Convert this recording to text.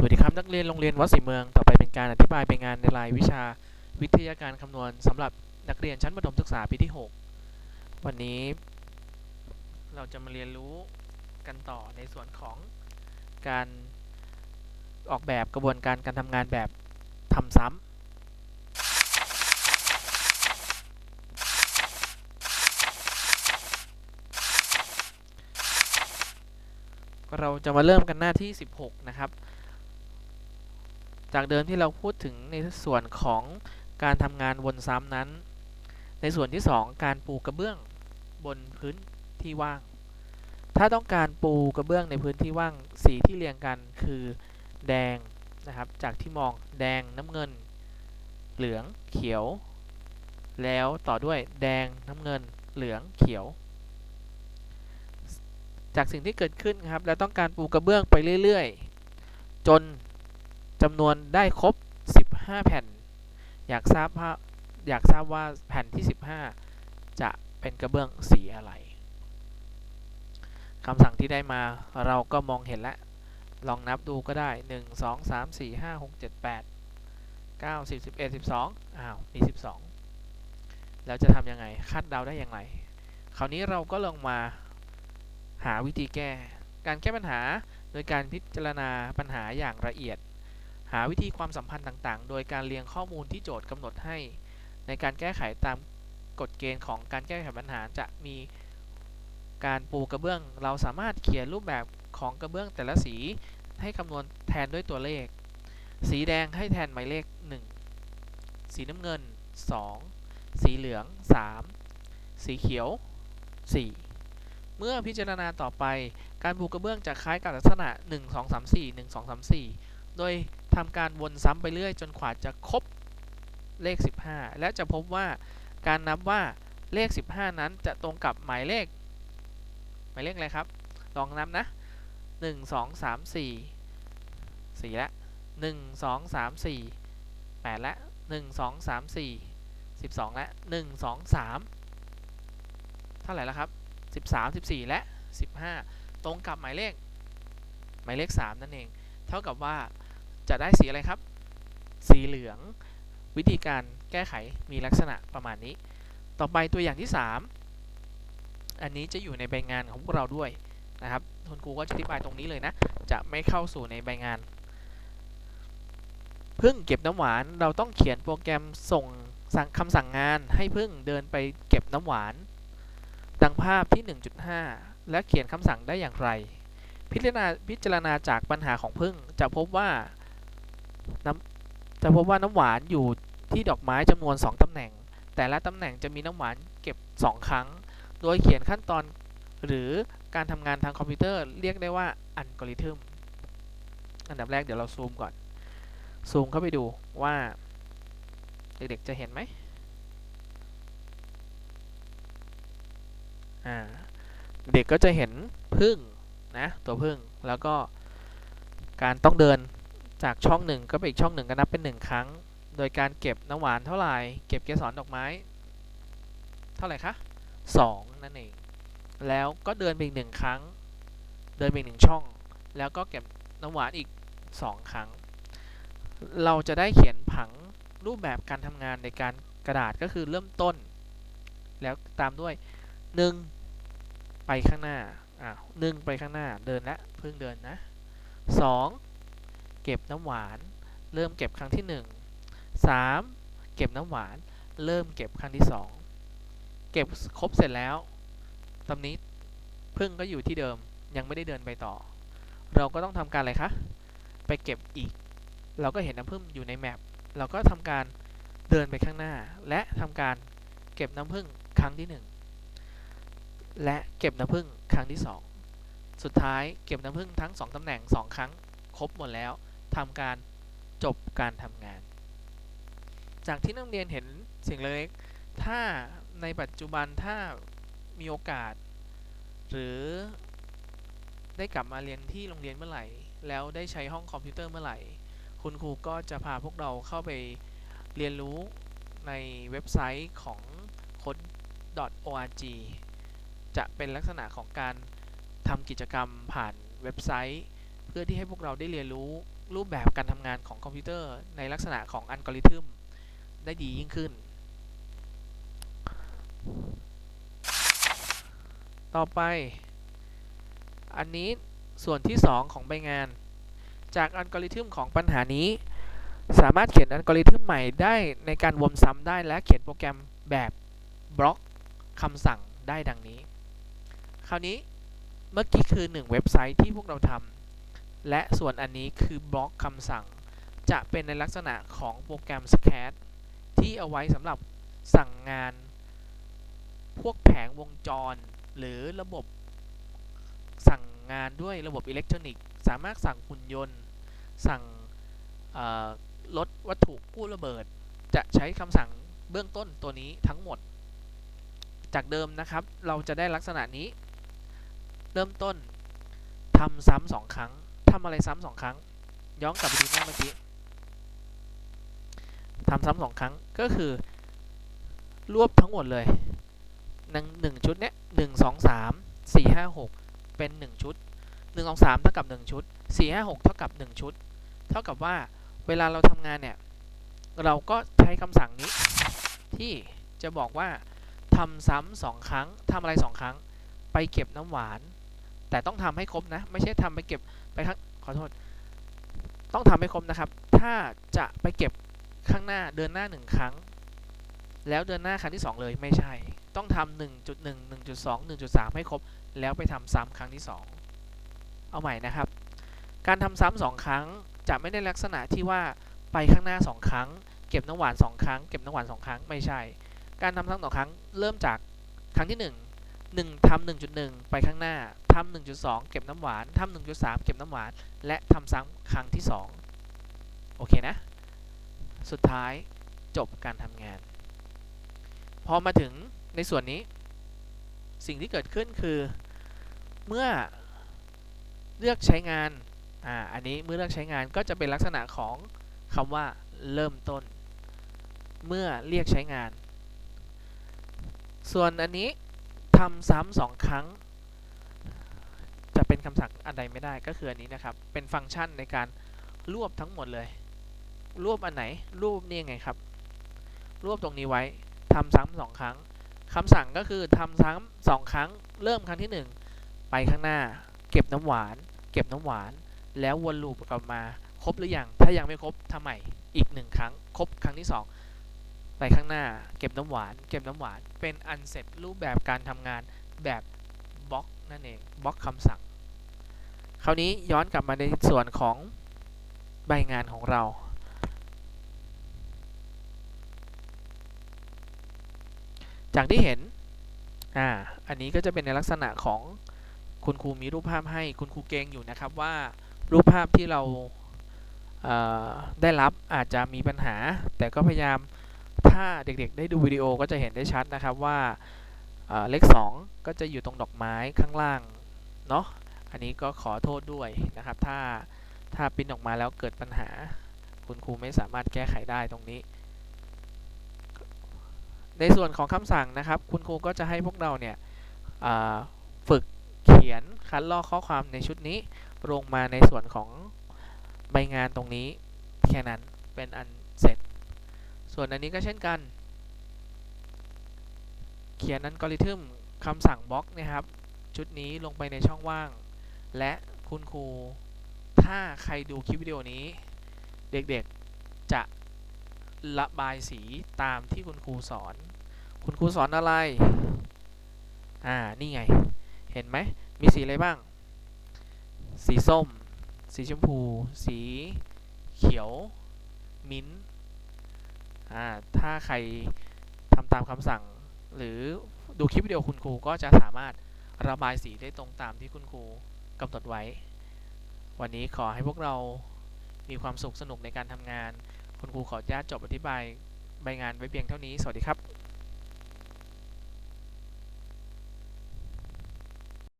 สวัสดีครับนักเรียนโรงเรียนวัดศรีเมืองต่อไปเป็นการอธิบายเป็นงานในรายวิชาวิทยาการคำนวณสำหรับนักเรียนชั้นประถมศึกษาปีที่ 6 วันนี้ เราจะมาเรียนรู้กันต่อในส่วนของการออกแบบกระบวนการการทำงานแบบทำซ้ำเราจะมาเริ่มกันหน้าที่ 16 นะครับ จากเดิมที่เราพูดถึงในส่วนของการทำงานวนซ้ำนั้น ในส่วนที่ 2 การปูกระเบื้องบนพื้นที่ว่าง ถ้าต้องการปูกระเบื้องในพื้นที่ว่างสีที่เรียงกันคือแดงนะครับ จากที่มองแดงน้ำเงิน เหลืองเขียว แล้วต่อด้วยแดงน้ำเงิน เหลืองเขียว จากสิ่งที่เกิดขึ้นครับเราต้องการปูกระเบื้องไปเรื่อย ๆ จน จำนวนได้ครบ 15 แผ่น อยากทราบว่าอยากทราบว่าแผ่นที่ 15 จะเป็นกระเบื้องสีอะไรคำสั่งที่ได้มาเราก็มองเห็นแล้ว ลองนับดูก็ได้ 1 2 3 4 5 6 7 8 9 10 11 12 อ้าวมี 12 แล้วจะทำยังไง คาดเดาได้อย่างไรคราวนี้เราก็ลองมาหาวิธีแก้ การแก้ปัญหาโดยการพิจารณาปัญหาอย่างละเอียด หาวิธีความสัมพันธ์ต่างๆ โดยการเรียงข้อมูลที่โจทย์กำหนดให้ ในการแก้ไขตามกฎเกณฑ์ของการแก้ไขปัญหาจะมีการปูกระเบื้อง เราสามารถเขียนรูปแบบของกระเบื้องแต่ละสีให้คำนวณแทนด้วยตัวเลข สีแดงให้แทนหมายเลข 1 สีน้ำเงิน 2 สีเหลือง 3 สีเขียว 4 เมื่อพิจารณาต่อไป การปูกระเบื้องจะคล้ายกับลักษณะ 1 2 3 4 1 2 3 4 โดย ทำการวนซ้ำไปเรื่อยจนกว่าจะครบเลข 15 และจะพบว่าการนับว่าเลข 15 นั้นจะตรงกับหมายเลข หมายเลขอะไรครับ ลองนับนะ 1 2 3 4 4ละ1 2 3 4 8ละ1 2 3 4 12ละ1 2 3 เท่าไหร่แล้วครับ 13 14 และ 15 ตรงกับหมายเลข หมายเลข 3 นั่นเอง เท่ากับว่า จะได้สีอะไรครับ สีเหลือง วิธีการแก้ไขมีลักษณะประมาณนี้ ต่อไปตัวอย่างที่ 3 อันนี้จะอยู่ในใบงานของพวกเราด้วยนะครับคุณครูก็จะอธิบายตรงนี้เลยนะ จะไม่เข้าสู่ในใบงาน พึ่งเก็บน้ำหวานเราต้องเขียนโปรแกรมส่งสั่งคำสั่งงานให้พึ่งเดินไปเก็บน้ำหวาน ดังภาพที่ 1.5 และเขียนคำสั่งได้อย่างไร พิจารณาพิจารณาจากปัญหาของพึ่งจะพบว่า น้ำจะพบว่าน้ำหวานอยู่ที่ดอกไม้จำนวน 2ตำแหน่ง แต่ละตำแหน่งจะมีน้ำหวานเก็บ 2 ครั้ง โดยเขียนขั้นตอนหรือการทำงานทางคอมพิวเตอร์เรียกได้ว่าอัลกอริทึมอันดับแรกเดี๋ยวเราซูมก่อน ซูมเข้าไปดูว่า เด็กๆจะเห็นไหมเด็กก็จะเห็นพึ่งนะตัวพึ่งแล้วก็การต้องเดิน จากช่องหนึ่งก็ไปอีกช่องหนึ่งก็นับเป็นหนึ่งครั้ง โดยการเก็บน้ำหวานเท่าไหร่ เก็บเกสรดอกไม้ เท่าไหร่คะสองนั่นเอง แล้วก็เดินไปอีกหนึ่งครั้ง เดินไปอีกหนึ่งช่อง แล้วก็เก็บน้ำหวานอีกสองครั้ง เราจะได้เขียนผังรูปแบบการทำงานในการกระดาษก็คือเริ่มต้น แล้วตามด้วย 1 ไปข้างหน้า อ่าหนึ่งไปข้างหน้า เดินและเพิ่งเดินนะ 2 เก็บน้ำหวาน เริ่มเก็บครั้งที่ 1 3 เก็บน้ำหวาน เริ่มเก็บครั้งที่ 2 เก็บครบเสร็จแล้วตอนนี้พึ่งก็อยู่ที่เดิมยังไม่ได้เดินไปต่อ เราก็ต้องทำการอะไรคะไปเก็บอีก เราก็เห็นน้ำผึ้งอยู่ในแมปเราก็ทำการเดินไปข้างหน้า และทำการเก็บน้ำผึ้งครั้งที่ 1 และเก็บน้ำผึ้งครั้งที่ 2 สุดท้ายเก็บน้ำผึ้งทั้ง 2ตำแหน่ง 2 ครั้งครบหมดแล้ว ทำการจบการทำงาน จากที่นักเรียนเห็นสิ่งเล็ก ถ้าในปัจจุบันถ้ามีโอกาส หรือได้กลับมาเรียนที่โรงเรียนเมื่อไหร่ แล้วได้ใช้ห้องคอมพิวเตอร์เมื่อไหร่ คุณครูก็จะพาพวกเราเข้าไปเรียนรู้ในเว็บไซต์ของ code.org จะเป็นลักษณะของการทำกิจกรรมผ่านเว็บไซต์ เพื่อที่ให้พวกเราได้เรียนรู้ รูปแบบการทำงานของคอมพิวเตอร์ในลักษณะของอัลกอริทึมได้ดียิ่งขึ้น ต่อไป อันนี้ส่วนที่ 2 ของใบงาน จากอัลกอริทึมของปัญหานี้ สามารถเขียนอัลกอริทึมใหม่ได้ในการวนซ้ำได้และเขียนโปรแกรมแบบบล็อกคำสั่งได้ดังนี้ คราวนี้เมื่อกี้คือ 1 เว็บไซต์ที่พวกเราทำ และส่วนอันนี้คือบล็อกคำสั่ง จะเป็นในลักษณะของโปรแกรม SCAD ที่เอาไว้สำหรับสั่งงาน พวกแผงวงจร หรือระบบสั่งงานด้วยระบบอิเล็กทรอนิกส์ สามารถสั่งหุ่นยนต์ สั่งเอ่อลดวัตถุกู้ระเบิด จะใช้คำสั่งเบื้องต้นตัวนี้ทั้งหมด จากเดิมนะครับ เราจะได้ลักษณะนี้ เริ่มต้นทำซ้ำสองครั้ง ทำอะไรซ้ำสองครั้ง ย้อนกลับไปดูหน้าเมื่อกี้ทำซ้ำสองครั้งก็คือรวบทั้งหมดเลยหนึ่งหนึ่งชุดเนี้ยหนึ่งสองสามสี่ห้าหกเป็นหนึ่งชุดหนึ่งสองสามเท่ากับหนึ่งชุดสี่ห้าหกเท่ากับหนึ่งชุด เท่ากับว่าเวลาเราทำงานเนี่ย เราก็ใช้คำสั่งนี้ ที่จะบอกว่าทำซ้ำสองครั้งทำอะไรสองครั้ง ไปเก็บน้ำหวาน แต่ต้องทำให้ครบนะ ไม่ใช่ทำไปเก็บไปข้างขอโทษ ต้องทำให้ครบนะครับ ถ้าจะไปเก็บข้างหน้าเดินหน้าหนึ่งครั้ง แล้วเดินหน้าครั้งที่ 2 เลยไม่ใช่ ต้องทำ1.1 1.2 1.3 ให้ครบ แล้วไปทำซ้ำครั้งที่ 2 เอาใหม่นะครับ การทำซ้ำสองครั้งจะไม่ได้ลักษณะที่ว่าไปข้างหน้า 2 ครั้ง เก็บน้ำหวาน 2 ครั้ง เก็บน้ำหวาน 2 ครั้งไม่ใช่ การทำซ้ำสองครั้งเริ่มจากครั้งที่ 1 1ทำ1.1 ไปข้างหน้าทำ1.2 เก็บน้ำหวานทำ1.3 เก็บน้ำหวาน และทำซ้ำครั้งที่ 2 โอเคนะ สุดท้ายจบการทำงาน พอมาถึงในส่วนนี้ สิ่งที่เกิดขึ้นคือ เมื่อเลือกใช้งาน อ่า อันนี้เมื่อเลือกใช้งานก็จะเป็นลักษณะของคำว่าเริ่มต้น เมื่อเรียกใช้งาน ส่วนอันนี้ ทำซ้ำสองครั้ง จะเป็นคำสั่งอันใดไม่ได้ก็คืออันนี้นะครับ เป็นฟังก์ชันในการรวบทั้งหมดเลย รวบอันไหน รวบนี่ไงครับ รวบตรงนี้ไว้ทำซ้ำสองครั้งคำสั่งก็คือทำซ้ำสองครั้ง เริ่มครั้งที่หนึ่งไปข้างหน้า เก็บน้ำหวาน เก็บน้ำหวาน แล้ววนลูปกลับมา ครบหรือยัง ถ้ายังไม่ครบทำใหม่อีกหนึ่งครั้ง ครบครั้งที่สอง ไปข้างหน้า เก็บน้ำหวาน เก็บน้ำหวาน เป็นอันเสร็จรูปแบบการทำงานแบบบล็อกนั่นเองบล็อกคำสั่ง คราวนี้ย้อนกลับมาในส่วนของใบงานของเราจากที่เห็น อ่า อันนี้ก็จะเป็นในลักษณะของคุณครูมีรูปภาพให้คุณครูเกงอยู่นะครับว่ารูปภาพที่เราเได้รับอาจจะมีปัญหา แต่ก็พยายาม ถ้าเด็กๆได้ดูวิดีโอก็จะเห็นได้ชัดนะครับว่าเอ่อเลข 2 ก็จะอยู่ตรงดอกไม้ข้างล่างเนาะอันนี้ก็ขอโทษด้วยนะครับ ถ้าถ้าปิ้นออกมาแล้วเกิดปัญหา คุณครูไม่สามารถแก้ไขได้ตรงนี้ ในส่วนของคำสั่งนะครับ คุณครูก็จะให้พวกเราเนี่ยฝึกเขียนคัดลอกข้อความในชุดนี้ลงมาในส่วนของใบงานตรงนี้แค่นั้นเป็นอันเสร็จ ส่วนอันนี้ก็เช่นกัน เขียนอัลกอริทึมคำสั่งบล็อกนะครับ ชุดนี้ลงไปในช่องว่าง และคุณครู ถ้าใครดูคลิปวิดีโอนี้ เด็กๆจะระบายสีตามที่คุณครูสอน คุณครูสอนอะไร อ่า นี่ไง เห็นไหม มีสีอะไรบ้าง สีส้ม สีชมพู สีเขียว มิ้นท์ อ่าถ้าใครทำตามคำสั่ง หรือดูคลิปวิดีโอคุณครูก็จะสามารถระบายสีได้ตรงตามที่คุณครูกำหนดไว้ วันนี้ขอให้พวกเรามีความสุขสนุกในการทำงาน คุณครูขออนุญาตจบอธิบายใบงานไว้เพียงเท่านี้ สวัสดีครับ